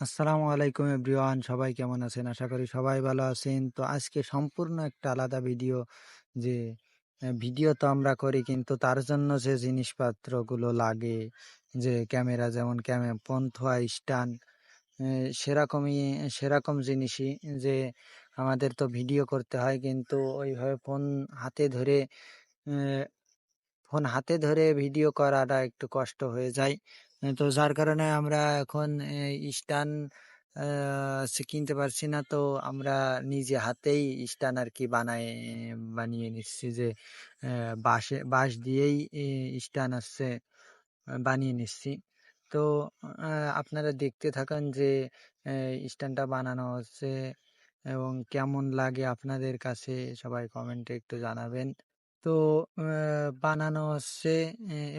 আসসালামু আলাইকুম এভরিওয়ান, সবাই কেমন আছেন? আশা করি সবাই ভালো আছেন। তো আজকে সম্পূর্ণ একটা আলাদা ভিডিও, যে ভিডিও তো আমরা করি কিন্তু তার জন্য যে, জিনিসপত্রগুলো লাগে, যে, ক্যামেরা যেমন ক্যামেরা পন্থা স্ট্যান্ড সেরকমই, সেরকম জিনিসই, যে, আমাদের তো ভিডিও করতে হয় কিন্তু ওইভাবে ফোন হাতে ধরে ফোন হাতে ধরে ভিডিও করাটা একটু কষ্ট হয়ে যায়। তো যার কারণে আমরা এখন স্ট্যান্ড সে কিনতে পারছি না। তো আমরা নিজে হাতেই স্ট্যান্ড আর কি বানাই বানিয়ে নিচ্ছি যে বাঁশে, বাঁশ দিয়েই স্ট্যান্ড আসছে বানিয়ে নিচ্ছি। তো আপনারা দেখতে থাকেন যে স্ট্যান্ডটা বানানো হচ্ছে এবং কেমন লাগে আপনাদের কাছে সবাই কমেন্টে একটু জানাবেন। তো বানানো হচ্ছে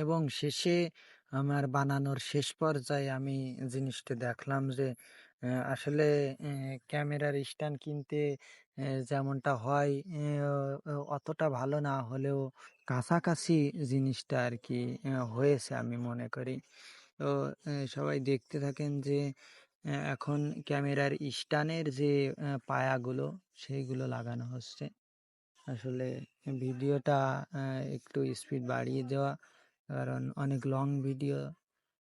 এবং শেষে আমার বানানোর শেষ পর্যায়ে আমি জিনিসটা দেখলাম যে আসলে ক্যামেরার স্ট্যান্ড কিনতে যেমনটা হয় অতটা ভালো না হলেও কাছাকাছি জিনিসটা আর কি হয়েছে আমি মনে করি। তো সবাই দেখতে থাকেন যে এখন ক্যামেরার স্ট্যান্ডের যে পায়াগুলো, সেইগুলো লাগানো হচ্ছে। আসলে ভিডিওটা একটু স্পিড বাড়িয়ে দেওয়া কারণ অনেক লং ভিডিও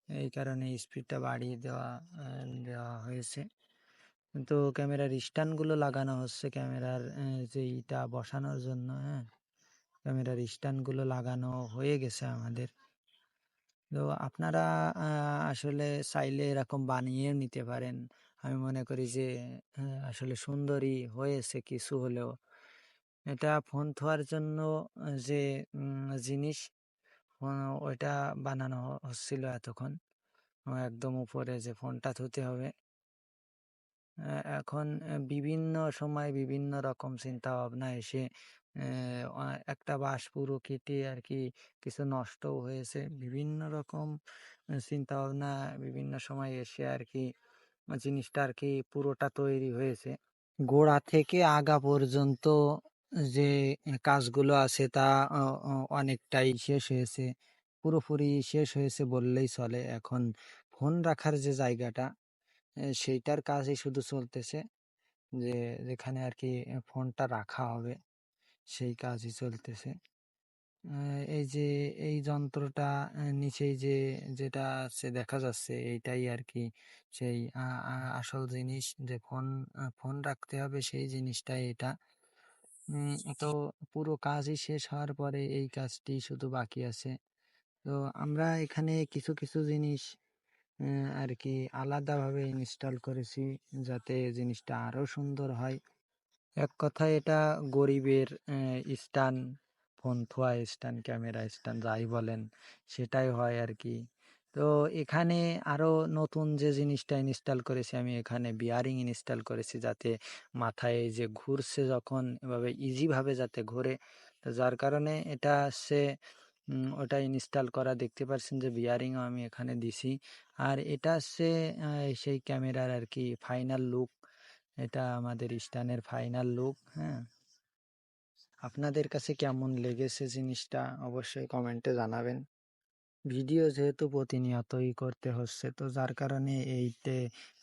এই কারণে স্পিডটা বাড়িয়ে দেওয়া দেওয়া হয়েছে। তো ক্যামেরার স্ট্যান্ডগুলো লাগানো হচ্ছে ক্যামেরার আহ, যে ইটা বসানোর জন্য হ্যাঁ? ক্যামেরার স্ট্যান্ডগুলো লাগানো হয়ে গেছে আমাদের। তো আপনারা আসলে চাইলে এরকম বানিয়ে নিতে পারেন। আমি মনে করি যে আসলে সুন্দরই হয়েছে কিছু হলেও। এটা ফোন ধোয়ার জন্য যে জিনিস ওইটা বানানো হচ্ছিল এতক্ষণ। একদম উপরে যে ফোনটা ধুতে হবে। এখন বিভিন্ন সময় বিভিন্ন রকম চিন্তা ভাবনা এসে একটা বাঁশ পুরো কেটে আর কি কিছু নষ্টও হয়েছে। বিভিন্ন রকম চিন্তা ভাবনা বিভিন্ন সময় এসে আর কি জিনিসটা আর কি পুরোটা তৈরি হয়েছে। গোড়া থেকে আগা পর্যন্ত যে কাজগুলো আছে তা অনেকটাই শেষ হয়েছে। পুরোপুরি শেষ হয়েছে বললেই চলে। এখন ফোন রাখার যে জায়গাটা সেইটার কাজই শুধু চলতেছে। যে, যেখানে আর কি ফোনটা রাখা হবে, সেই কাজই চলতেছে। এই যে, এই যন্ত্রটা নিচেই যে, যেটা আছে, দেখা যাচ্ছে, এইটাই আর কি, সেই আসল জিনিস যে, ফোন ফোন রাখতে হবে, সেই জিনিসটাই এটা। তো পুরো কাজই শেষ হওয়ার পরে এই কাজটি শুধু বাকি আছে। তো আমরা এখানে কিছু কিছু জিনিস আর কি আলাদাভাবে ইনস্টল করেছি যাতে জিনিসটা আরও সুন্দর হয়। এক কথায় এটা গরিবের স্ট্যান্ড ফোন, থোয়া স্ট্যান্ড ক্যামেরা স্টান যাই বলেন, সেটাই হয় আর কি তো এখানে আরও নতুন যে জিনিসটা ইনস্টল করেছি আমি এখানে বিয়ারিং ইনস্টল করেছি যাতে মাথায় যে ঘুরছে যখন এভাবে ইজিভাবে যাতে ঘোরে। তো যার কারণে এটা সে ওটা ইনস্টল করা দেখতে পাচ্ছেন যে বিয়ারিংও আমি এখানে দিছি। আর এটা হচ্ছে সেই ক্যামেরার আর কি ফাইনাল লুক এটা আমাদের স্টানের ফাইনাল লুক হ্যাঁ। আপনাদের কাছে কেমন লেগেছে জিনিসটা অবশ্যই কমেন্টে জানাবেন। ভিডিও যেহেতু প্রতিনিয়তই করতে হচ্ছে, তো যার কারণে এইতে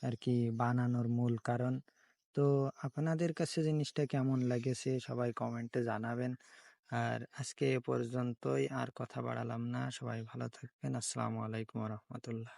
আর কি বানানোর মূল কারণ। তো আপনাদের কাছে জিনিসটা কেমন লেগেছে সবাই কমেন্টে জানাবেন। আর আজকে এ পর্যন্তই, আর কথা বাড়ালাম না। সবাই ভালো থাকবেন। আসসালামু আলাইকুম রহমতুল্লাহ।